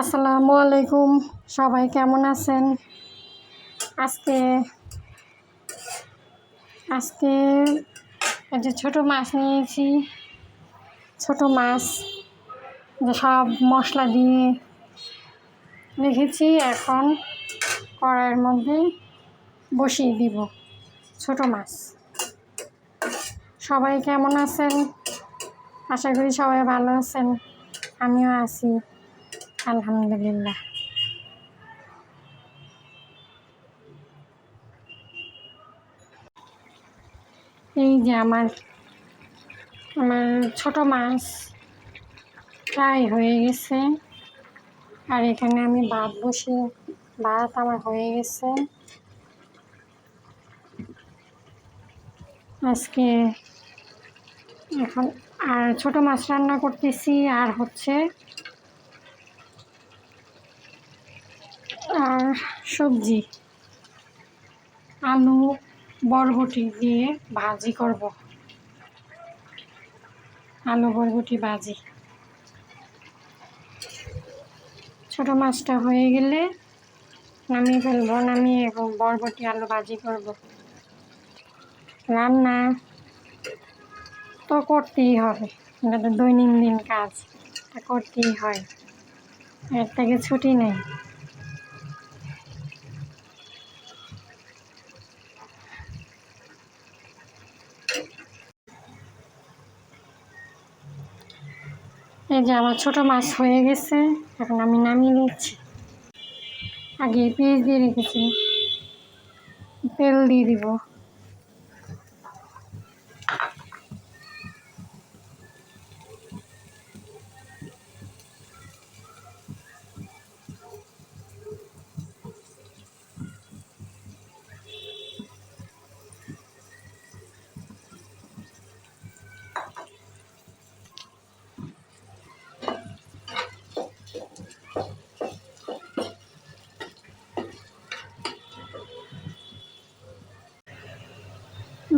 আসসালামু আলাইকুম। সবাই কেমন আছেন? আজকে আজকে যে ছোটো মাছ নিয়েছি। ছোটো মাছ, যে সব মশলা দিয়ে রেখেছি, এখন কড়াইয়ের মধ্যে বসিয়ে দিব ছোটো মাছ। সবাই কেমন আছেন? আশা করি সবাই ভালো আছেন। আমিও আছি। আলহামদুলিল্লাহ। এই যে আমার আমার ছোট মাছ প্রায় হয়ে গেছে। আর এখানে আমি ভাত বসে, ভাত আমার হয়ে গেছে। আজকে এখন আর ছোট মাছ রান্না করতেছি, আর হচ্ছে সবজি। আলু, বরবটি দিয়ে ভাজি করব। আলু, বরবটি, ভাজি। ছোট মাছটা হয়ে গেলে নামিয়ে ফেলব, নামিয়ে বরবটি, আলু ভাজি করব। রান্না তো করতেই হবে, এটা দৈনন্দিন কাজ করতেই হয়। এর থেকে ছুটি নেই। এই যে আমার ছোটো মাছ হয়ে গেছে, এখন আমি নামিয়ে নিচ্ছি। আগে পেঁয়াজ দিয়ে রেখেছি, তেল দিয়ে দিব।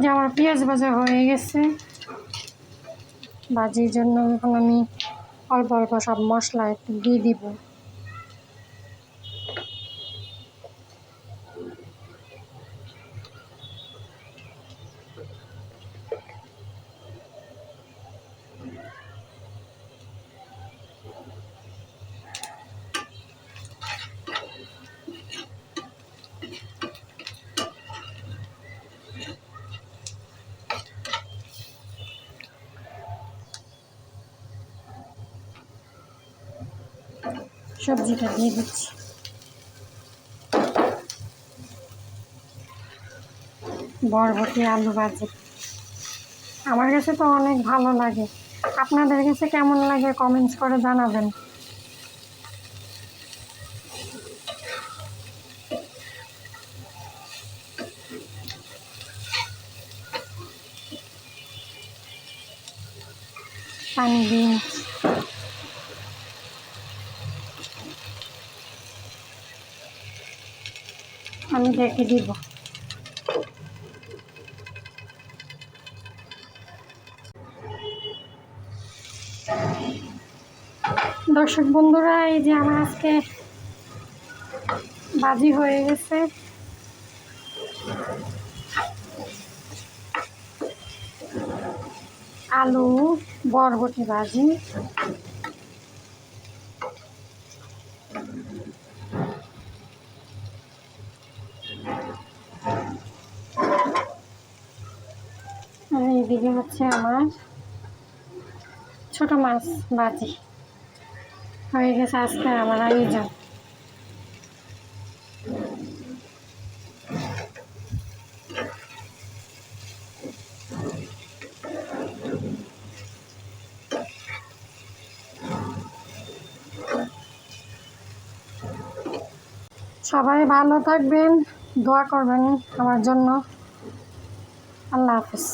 যে আমার পেঁয়াজ ভাজা হয়ে গেছে। ভাজির জন্য এখন আমি অল্প অল্প সব মশলা একটু দিয়ে দিব। সবজিটা দিয়ে দিচ্ছি। বরবটি, আলু ভাজি। আমার কাছে তো অনেক ভালো লাগে। আপনাদের কাছে কেমন লাগে কমেন্টস করে জানাবেন। পানি দিয়ে আমি দেখে দিব। দর্শক বন্ধুরা, এই যে আমার আজকে বাজি হয়ে গেছে। আলু, বরবটি ভাজি আর হচ্ছে আমার ছোট মাছ বাজি। হয়ে গেছে আজকে আমার আয়োজন। সবাই ভালো থাকবেন, দোয়া করবেন আমার জন্য। আল্লাহ হাফিজ।